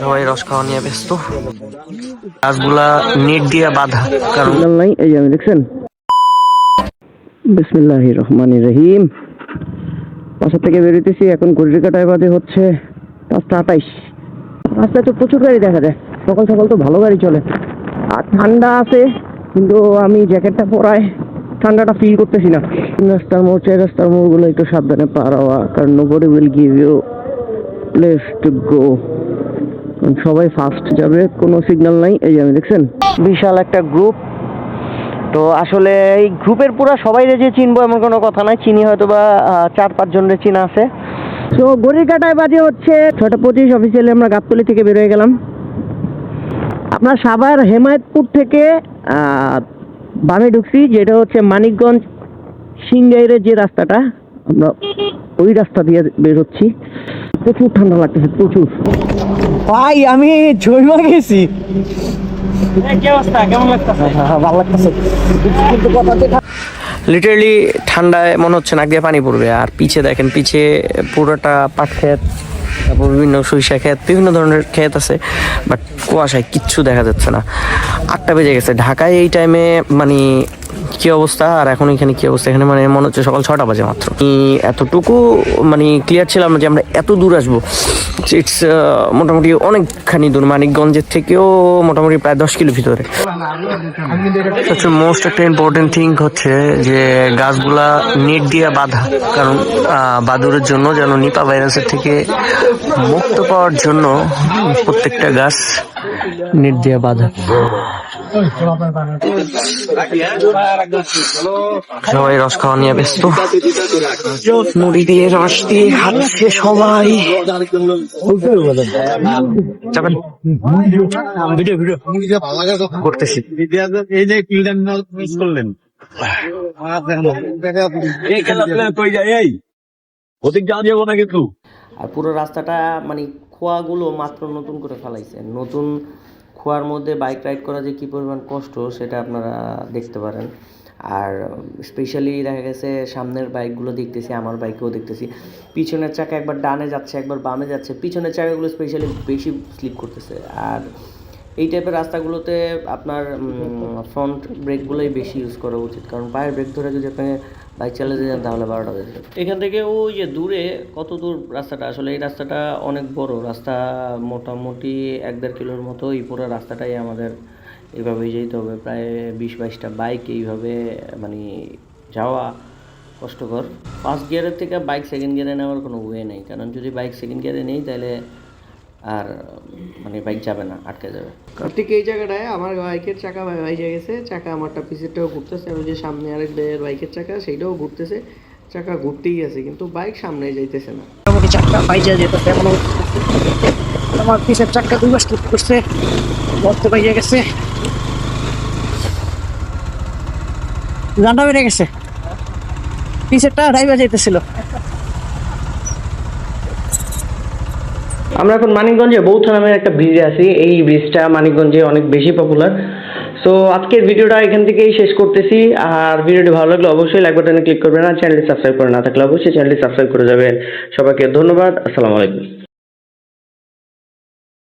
সবাই রস খাওয়া নিয়ে ব্যস্ত। গাছগুলা নেট দিয়ে কারণ এই আমি দেখছেন বিসমিল্লাহ রহমান রহিম বাসা থেকে বেরোতেছি এখন বাজে হচ্ছে পাঁচটা রাস্তায় তো প্রচুর গাড়ি দেখা যায় সকাল সকাল তো ভালো গাড়ি চলে আর ঠান্ডা আছে কিন্তু আমি জ্যাকেটটা পরায় ঠান্ডাটা ফিল করতেছি না রাস্তার মোড় চার রাস্তার মোড়গুলো একটু সাবধানে পার হওয়া কারণ nobody will give you place to go সবাই ফাস্ট যাবে কোনো সিগন্যাল নাই এই আমি দেখছেন? বিশাল একটা গ্রুপ তো আসলে এই গ্রুপের পুরো সবাই যে চিনবো এমন কোনো কথা নাই চিনি হয়তো বা চার পাঁচ জনের চিনা আছে। তো গড়ির কাটায় বাজে হচ্ছে ছটা পঁচিশ অফিসিয়ালি আমরা গাবতলি থেকে বেরোয় গেলাম। আপনার সাভার হেমায়তপুর থেকে বামে ঢুকছি যেটা হচ্ছে মানিকগঞ্জ সিংগাইরের যে রাস্তাটা আমরা ওই রাস্তা দিয়ে বের হচ্ছি। প্রচুর ঠান্ডা লাগতেছে প্রচুর। ভাই আমি জৈমা গেছি। ভালো লাগতেছে। কিন্তু কথা হচ্ছে লিটারালি ঠান্ডায় মনে হচ্ছে নাক দিয়ে পানি পড়বে আর পিছে দেখেন পিছে পুরোটা পাট ক্ষেত তারপর বিভিন্ন সরিষা ক্ষেত বিভিন্ন ধরনের ক্ষেত আছে বাট কুয়াশায় কিচ্ছু দেখা যাচ্ছে না। আটটা বেজে গেছে। ঢাকায় এই টাইমে মানে কি অবস্থা? আর এখন এখানে কি অবস্থা? এখানে মানে মনে হচ্ছে সকাল ছটা বাজে মাত্র। এতটুকু মানে ক্লিয়ার ছিলাম যে আমরা এত দূর আসব। ইটস মোটামুটি অনেকখানি দূর। মানিকগঞ্জের থেকেও মোটামুটি প্রায় দশ কিলো ভিতরে। সবচেয়ে মোস্ট একটা ইম্পর্টেন্ট থিং হচ্ছে যে গাছগুলা নেট দিয়ে বাঁধা। কারণ বাদুরের জন্য যেন নিপা ভাইরাসের থেকে মুক্ত পাওয়ার জন্য প্রত্যেকটা গাছ নেট দিয়ে বাঁধা। সবাই রস খাওয়া নিয়ে ব্যস্ত। মুড়ি দিয়ে রস দিয়ে খাচ্ছে সবাই। যাবেন? Video video. করতেছি। এই যে মিস করলেন এই খেলা প্ল্যান কই যায় এই ওদিক যাওয়া যাব না কিন্তু আর পুরো রাস্তাটা মানে খোয়াগুলো মাত্র নতুন করে ফেলাইছে। নতুন খোয়ার মধ্যে বাইক রাইড করা যে কী পরিমাণ কষ্ট, সেটা আপনারা দেখতে পারেন। আর স্পেশালি দেখা গেছে সামনের বাইকগুলো দেখতেছি, আমার বাইকেও দেখতেছি। পিছনের চাকা একবার ডানে যাচ্ছে, একবার বামে যাচ্ছে। পিছনের চাকাগুলো স্পেশালি বেশি স্লিপ করতেছে। আর এই টাইপের রাস্তাগুলোতে আপনার ফ্রন্ট ব্রেকগুলোই বেশি ইউজ করা উচিত। কারণ পায়ের ব্রেক ধরে যদি আপনি বাইক চালাতে যান, তাহলে বারোটা বেজে এখান থেকে ওই যে দূরে, কত দূর রাস্তাটা? আসলে এই রাস্তাটা অনেক বড়। রাস্তা মোটামুটি এক দেড় কিলোর মতো, এই পুরো রাস্তাটাই আমাদের এইভাবেই যেতে হবে। প্রায় বিশ বাইশটা বাইক এইভাবে মানে যাওয়া কষ্টকর। ফার্স্ট গিয়ারের থেকে বাইক সেকেন্ড গিয়ারে নেওয়ার কোনো ওয়ে নেই। কারণ যদি বাইক সেকেন্ড গিয়ারে নেই, তাহলে আর মানে বাইক যাবে না আটকে যাবে। ঠিক এই জায়গাটায় আমার বাইকের চাকা ভাই বাইজে গেছে চাকা আমারটা পিছেরটাও ঘুরতেছে আর ওই যে সামনে আরেক ভাইয়ের বাইকের চাকা সেইটাও ঘুরতেছে চাকা ঘুরতেই আছে কিন্তু বাইক সামনে যাইতেছে না। মোটামুটি চারটা পাইজা যেতেছে এমন আমার পিছের চাকা দুই মাস স্লিপ করছে বলতে পাইয়া গেছে। জানটা বেড়ে গেছে। পিছেরটা ড্রাইভার যেতেছিল আমরা এখন মানিকগঞ্জে বৌথা নামের একটা ব্রিজ আছি। এই ব্রিজটা মানিকগঞ্জে অনেক বেশি পপুলার সো আজকের ভিডিওটা এখান থেকেই শেষ করতেছি। আর ভিডিওটি ভালো লাগলে অবশ্যই লাইক বাটনে ক্লিক করবেন আর চ্যানেলটি সাবস্ক্রাইব করে না থাকলে অবশ্যই চ্যানেলটি সাবস্ক্রাইব করে যাবেন। সবাইকে ধন্যবাদ। আসসালামু আলাইকুম।